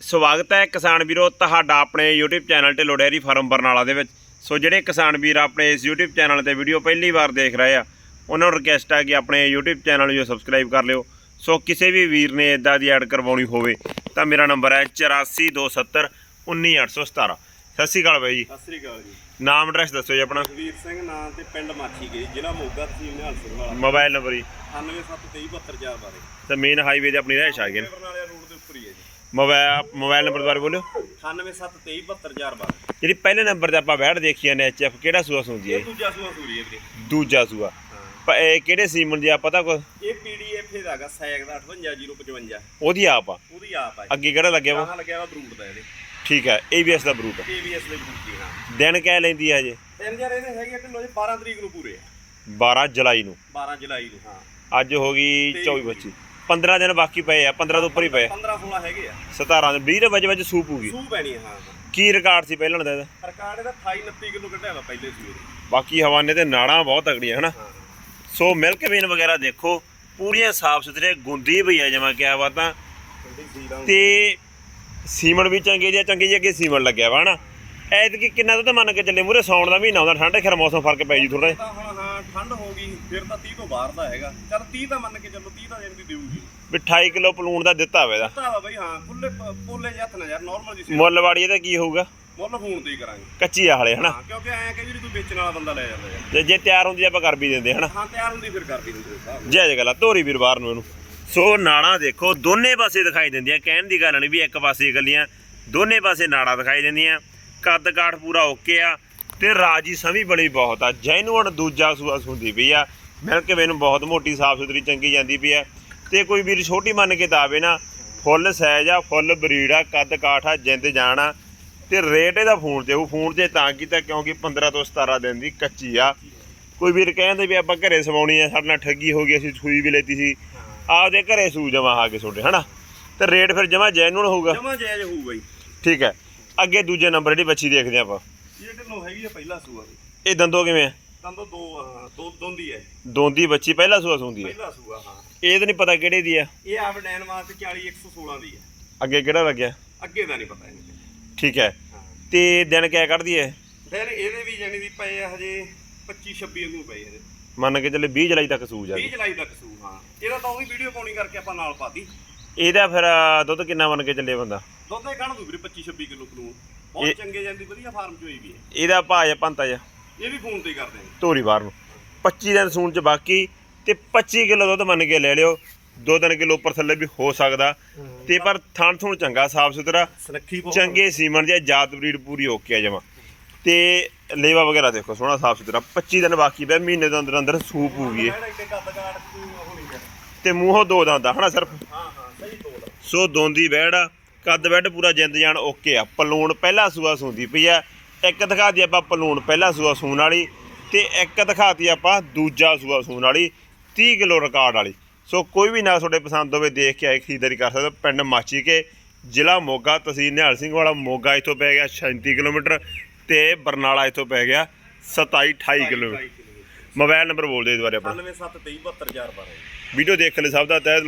ਸਵਾਗਤ ਹੈ ਕਿਸਾਨ ਵੀਰੋ ਤੁਹਾਡਾ ਆਪਣੇ YouTube channel Dhillon dairy farm Barnala ਦੇ ਵਿੱਚ। ਸੋ ਜਿਹੜੇ ਕਿਸਾਨ ਵੀਰ ਆਪਣੇ ਇਸ YouTube ਚੈਨਲ ਤੇ ਵੀਡੀਓ ਪਹਿਲੀ ਵਾਰ ਦੇਖ ਰਹੇ ਆ ਉਹਨਾਂ ਨੂੰ ਰਿਕਵੈਸਟ ਹੈ ਕਿ ਆਪਣੇ YouTube ਚੈਨਲ ਨੂੰ ਸਬਸਕ੍ਰਾਈਬ ਕਰ ਲਿਓ। ਸੋ ਕਿਸੇ ਵੀ ਵੀਰ ਨੇ ਇਦਾਂ ਦੀ ਐਡ ਕਰਵਾਉਣੀ ਹੋਵੇ ਤਾਂ ਮੇਰਾ ਨੰਬਰ ਹੈ 8427 19817 ਸਤਿ ਸ਼੍ਰੀ ਅਕਾਲ ਬਾਈ ਜੀ। ਸਤਿ ਸ੍ਰੀ ਅਕਾਲ ਜੀ। ਨਾਮ ਐਡਰੈਸ ਦੱਸੋ ਜੀ ਆਪਣਾ। ਵੀਰ ਸਿੰਘ ਨਾਂ ਤੇ ਪਿੰਡ ਮਾਛੀ ਗਈ ਜ਼ਿਲ੍ਹਾ ਮੋਗਾ ਤਹਿਸੀਲ ਨਿਹਾਲ ਸਿੰਘ ਵਾਲਾ। ਮੋਬਾਈਲ ਨੰਬਰ ਜੀ। 9723724000 ਬਾਰੇ। ਤੇ ਮੇਨ ਹਾਈਵੇ ਤੇ ਆਪਣੀ ਰਹਿਸ਼ ਆ ਗਈ। ਮੋਬਾਈਲ ਮੋਬਾਈਲ ਨੰਬਰ ਦੁਬਾਰਾ ਬੋਲਿਓ 9723724000 ਬਾਰੇ। ਜਿਹੜੀ ਪਹਿਲੇ ਨੰਬਰ ਤੇ ਆਪਾਂ ਬੈਠ ਦੇਖੀ ਨੇ ਐਚਐਫ ਕਿਹੜਾ ਸੂਆ ਸੁਣਦੀ ਹੈ? ਇਹ ਦੂਜਾ ਸੂਆ ਸੂਰੀ ਹੈ ਵੀਰੇ। ਦੂਜਾ ਸੂਆ। ਪ- ਇਹ ਕਿਹੜੇ ਸੀਮਨ ਦੀ ਆ ਪਤਾ ਕੋ ਇਹ ਪੀਡੀਐਫ ਹੈਗਾ ਸੈਗ ਦਾ 58055 ਉਹਦੀ ਆਪ ਆ। ਉਹਦੀ ਆਪ ਆ ਅੱਗੇ ਕਿਹੜਾ ਲੱਗਿਆ ਵਾ? ਕਹਾਂ ਲੱਗਿਆ ਵਾ ਬਰੂਟ ਦਾ ਇਹਦੇ। ਠੀਕ ਹੈ ABS ਦਾ ਬਰੂਟ ਏਬੀਐਸ ਦੇ ਬਰੂਟ ਦੀ ਹਾਂ। ਦਿਨ ਕਹਿ ਲੈਂਦੀ ਹੈ ਜੇ ਤਿੰਨ ਯਾਰ ਇਹਦੇ ਹੈਗੇ ਢਿੱਲੋ ਜੀ 12 ਤਰੀਕ ਨੂੰ ਪੂਰੇ ਆ। 12 ਜੁਲਾਈ ਨੂੰ। 12 ਜੁਲਾਈ ਨੂੰ ਹਾਂ। ਅੱਜ ਹੋ ਗਈ 24 25 15 ਦਿਨ ਬਾਕੀ ਪਏ ਆ 15 ਤੋਂ ਉੱਪਰ ਹੀ ਪਏ 15 16 ਹੈਗੇ ਆ। 17 ਦੇ 20 ਦੇ ਵਜੇ ਵਜੇ ਸੂਪ ਹੋਊਗੀ ਸੂ ਪੈਣੀ ਆ, ਹਾਂ। ਹਾਂ ਕੀ ਰਿਕਾਰਡ ਸੀ ਪਹਿਲਾਂ ਦਾ ਇਹਦਾ? ਰਿਕਾਰਡ ਇਹਦਾ 28 29 ਕਿਲੋ ਕੱਢਿਆ ਵਾ ਪਹਿਲੇ ਸੂਏ ਦੇ ਬਾਕੀ ਹਵਾਨੇ ਤੇ ਨਾੜਾਂ ਬਹੁਤ ਤਗੜੀਆਂ ਹਨਾ? ਹਾਂ। ਸੋ ਮਿਲਕ ਵੇਨ ਵਗੈਰਾ ਦੇਖੋ ਪੂਰੀਆਂ ਸਾਫ਼ ਸੁਥਰੇ ਗੁੰਦੀ ਪਈ ਆ ਜਮਾ ਕਿਆ ਵਾ ਤਾਂ ਤੇ ਸੀਮਨ ਵੀ ਚੰਗੇ ਜਿਹਾ ਚੰਗੇ ਜਿਹੇ ਅੱਗੇ ਸੀਮਨ ਲੱਗਿਆ ਵਾ ਹਨਾ? ਐਤਕੀ ਕਿੰਨਾ ਦੁੱਧ ਮੰਨ ਕੇ ਚੱਲੇ ਮੂਰੇ ਸੌਣ ਦਾ ਮਹੀਨਾ ਆਉਂਦਾ ਠੰਡੇ ਖਰ ਮੌਸਮ ਫ਼ਰਕ ਪੈ ਜੂ ਥੋੜਾ ਤਾਂ ਹੁਣ ਹਾਂ ਠੰਡ ਹੋ ਗਈ ਫਿਰ ਤਾਂ 30 ਤੋਂ ਬਾਹਰ ਦਾ ਹੈਗਾ। ਚਲ 30 ਤਾਂ ਮੰਨ ਕੇ ਚੱਲੋ 30 ਤਾਂ ਦੀ ਦੇਊਗੀ। ਵੀ 28 ਕਿਲੋ ਪਲੂਣ ਦਾ ਦਿੱਤਾ ਹੋਵੇ ਦਾ ਤਾਂ ਵਾ ਬਈ ਹਾਂ ਖੁੱਲੇ ਪੋਲੇ ਜਿਹੇ ਹੱਥ ਨਾ ਯਾਰ ਨਾਰਮਲ ਜੀ ਸੀ ਮੁੱਲ ਵਾੜੀ ਇਹਦਾ ਕੀ ਹੋਊਗਾ? ਮੁੱਲ ਫੋਨ ਤੇ ਹੀ ਕਰਾਂਗੇ। ਕੱਚੀ ਆ ਹਲੇ ਹਨਾ? ਹਾਂ ਕਿਉਂਕਿ ਐਂ ਕਈ ਵਾਰੀ ਤੂੰ ਵੇਚਣ ਵਾਲਾ ਬੰਦਾ ਲੈ ਜਾਂਦਾ ਯਾਰ। ਜੇ ਜੇ ਤਿਆਰ ਹੁੰਦੀ ਆਪਾਂ ਕਰ ਵੀ ਦਿੰਦੇ ਹਨਾ? ਹਾਂ ਤਿਆਰ ਹੁੰਦੀ ਫਿਰ ਕਰ ਵੀ ਦਿੰਦੇ ਸਾਹਿਬ ਜੈ ਜੈ ਗੱਲਾਂ ਧੋਰੀ ਵੀਰ ਬਾਹਰ ਨੂੰ ਇਹਨੂੰ। ਸੋ ਨਾੜਾਂ ਦੇਖੋ ਦੋਨੇ ਪਾਸੇ ਦਿਖਾਈ ਦਿੰਦੀਆਂ ਕਹਿਣ ਦੀ ਗੱਲ ਨਹੀਂ ਵੀ ਇੱਕ ਪਾਸੇ ਗੱਲੀਆਂ ਦੋਨੇ ਪਾਸੇ ਨਾੜਾਂ ਦਿਖਾਈ ਦਿੰਦੀਆਂ। ਕੱਦ ਕਾਠ ਪੂਰਾ ਓਕੇ ਆ। ਤੇ ਰਾਜੀ ਸਮੀ ਬੜੀ ਬਹੁਤ ਆ। ਜੈਨੂਅਨ ਦੂਜਾ ਸੂਆ ਸੁੰਦੀ ਪਈ ਆ। ਮਿਲਕ ਮੈਨੂੰ ਬਹੁਤ ਮੋਟੀ ਸਾਫ਼ ਸੁਥਰੀ ਚੰਗੀ ਜਾਂਦੀ ਪਈ ਆ। ਤੇ ਕੋਈ ਵੀਰ ਛੋਟੀ ਮੰਨ ਕੇ ਤਾਂ ਆਵੇ ਨਾ ਫੁੱਲ ਸਾਈਜ਼ ਆ ਫੁੱਲ ਬਰੀਡ ਆ ਕੱਦ ਕਾਠ ਆ ਜਿੰਦ ਜਾਣਾ ਤੇ ਰੇਟ ਇਹਦਾ ਫੋਨ ਤੇ ਉਹ ਫੋਨ ਤੇ ਤਾਂ ਕੀਤਾ ਕਿਉਂਕਿ 15 ਤੋਂ 17 ਦਿਨ ਦੀ ਕੱਚੀ ਆ। ਕੋਈ ਵੀਰ ਕਹਿੰਦੇ ਵੀ ਆਪਾਂ ਘਰੇ ਸਵਾਉਣੀ ਆ ਸਾਡੇ ਨਾਲ ਠੱਗੀ ਹੋ ਗਈ ਅਸੀਂ ਸੂਈ ਵੀ ਲੈਤੀ ਸੀ। ਆਪਦੇ ਘਰੇ ਸੂ ਜਮਾ ਆ ਕੇ ਤੁਹਾਡੇ ਹਨਾ? ਤੇ ਰੇਟ ਫਿਰ ਜਮਾ ਜੈਨੂਅਲ ਹੋਊਗਾ? ਜਮਾ ਜਾਇਜ਼ ਹੋਊ ਬਈ ਠੀਕ ਹੈ। ਅੱਗੇ ਦੂਜੇ ਨੰਬਰ ਜਿਹੜੀ ਬੱਚੀ ਦੇਖਦੇ ਆਪਾਂ। ਹੈਗੀ ਆ ਪਹਿਲਾ ਸੂਆ ਇਹ ਦੰਦੋ ਕਿਵੇਂ ਆ? ਤਾਂ ਦੋ ਦੋਂਦੀ ਹੈ। ਦੋਂਦੀ ਬੱਚੀ ਪਹਿਲਾ ਸੂਆ ਸੁੰਦੀ ਹੈ? ਪਹਿਲਾ ਸੂਆ ਹਾਂ। ਇਹ ਤਾਂ ਨਹੀਂ ਪਤਾ ਕਿਹੜੇ ਦੀ ਆ। ਇਹ ਆਪ ਡੈਨਮਾਰਕ 40 116 ਦੀ ਹੈ। ਅੱਗੇ ਕਿਹੜਾ ਲੱਗਿਆ? ਅੱਗੇ ਦਾ ਨਹੀਂ ਪਤਾ ਇਹਨੂੰ। ਠੀਕ ਹੈ। ਹਾਂ। ਤੇ ਦਿਨ ਕਿਆ ਕੱਢਦੀ ਹੈ? ਫਿਰ ਇਹਦੇ ਵੀ ਜਾਨੀ ਦੀ ਪਏ ਆ ਹਜੇ 25 26 ਵਾਂਗੂ ਪਏ ਇਹਦੇ ਮੰਨ ਕੇ ਚੱਲੇ 20 ਜੁਲਾਈ ਤੱਕ ਸੂ ਜਾ 20 ਜੁਲਾਈ ਤੱਕ ਸੂ ਹਾਂ। ਇਹਦਾ ਤਾਂ ਉਹ ਵੀ ਵੀਡੀਓ ਪਾਉਣੀ ਕਰਕੇ ਆਪਾਂ ਨਾਲ ਪਾਤੀ ਇਹਦਾ ਫਿਰ ਦੁੱਧ ਕਿੰਨਾ ਮੰਨ ਕੇ ਚੱਲੇ ਬੰਦਾ? ਦੁੱਧ ਇਹ ਕਣ ਦੂ ਵੀਰੇ 25 26 ਕਿਲੋ ਕਲੂਨ ਬਹੁਤ ਚੰਗੇ ਜਾਂਦੀ ਵਧੀਆ ਫਾਰਮ ਚ ਹੋਈ ਵੀ ਹੈ ਇਹਦਾ ਭਾਜ ਪੰਤਾ ਜਾ ਇਹ ਵੀ ਫੋਨ ਤੇ ਹੀ ਕਰਦੇ ਨੇ। ਧੋਰੀ ਬਾਹਰ ਨੂੰ। 25 ਦਿਨ ਸੂਣ ਚ ਬਾਕੀ ਤੇ 25 ਕਿਲੋ ਦੁੱਧ ਮੰਨ ਕੇ ਲੈ ਲਿਓ। 2-3 ਕਿਲੋ ਉੱਪਰ ਥੱਲੇ ਵੀ ਹੋ ਸਕਦਾ। ਤੇ ਪਰ ਥਣ ਥੁਣ ਚੰਗਾ ਸਾਫ਼ ਸੁਥਰਾ। ਸੁਨੱਖੀ ਬਹੁਤ। ਚੰਗੇ ਸੀਮਨ ਦੀ ਜਾਤ ਬਰੀਡ ਪੂਰੀ ਓਕੇ ਆ ਜਮਾ। ਤੇ ਲੇਵਾ ਵਗੈਰਾ ਦੇਖੋ ਸੋਹਣਾ ਸਾਫ਼ ਸੁਥਰਾ। 25 ਦਿਨ ਬਾਕੀ ਬੈ ਮਹੀਨੇ ਦੇ ਅੰਦਰ ਅੰਦਰ ਸੂਪ ਹੋਊਗੀ ਇਹ। ਕੱਦ ਕਾੜ ਤੂੰ ਹੋਣੀ ਹੈ ਤੇ ਮੂੰਹੋਂ ਦੋ ਦੰਦਾ ਹਨਾ ਸਿਰਫ? ਹਾਂ ਹਾਂ ਸਹੀ ਤੋਲ ਸੋ ਦੋਂਦੀ ਆ। ਕੱਦ ਬੈਡ ਪੂਰਾ ਜਿੰਦ ਜਾਨ ਓਕੇ ਆ। ਪਲੂਣ ਪਹਿਲਾ ਸੂਆ ਸੂੰਦੀ ਪਈ ਆ। ਇੱਕ ਦਿਖਾਤੀ ਆਪਾਂ ਪਲੂਣ ਪਹਿਲਾ ਸੂਆ ਸੂਣ ਵਾਲੀ ਤੇ ਇੱਕ ਦਿਖਾਤੀ ਆਪਾਂ ਦੂਜਾ ਸੂਆ ਸੂਣ ਵਾਲੀ 30 ਕਿਲੋ ਰਿਕਾਰਡ ਵਾਲੀ। ਸੋ ਕੋਈ ਵੀ ਨਾ ਤੁਹਾਡੇ ਪਸੰਦ ਹੋਵੇ ਦੇਖ ਕੇ ਆਏ ਖਰੀਦਦਾਰੀ ਕਰ ਸਕਦੇ। ਪਿੰਡ ਮਾਚੀ ਕੇ ਜ਼ਿਲ੍ਹਾ ਮੋਗਾ ਤਹਿਸੀਲ ਨਿਹਾਲ ਸਿੰਘ ਵਾਲਾ। ਮੋਗਾ ਇੱਥੋਂ ਪੈ ਗਿਆ 37 ਕਿਲੋਮੀਟਰ ਤੇ ਬਰਨਾਲਾ ਇੱਥੋਂ ਪੈ ਗਿਆ 27 28 ਕਿਲੋਮੀਟਰ। ਮੋਬਾਈਲ ਨੰਬਰ ਬੋਲ ਦੇ ਦੁਬਾਰੇ ਆਪਣਾ 97 23 72000 ਵੀਡੀਓ ਦੇਖ ਲੈ ਸਭ ਦਾ ਤਹਿ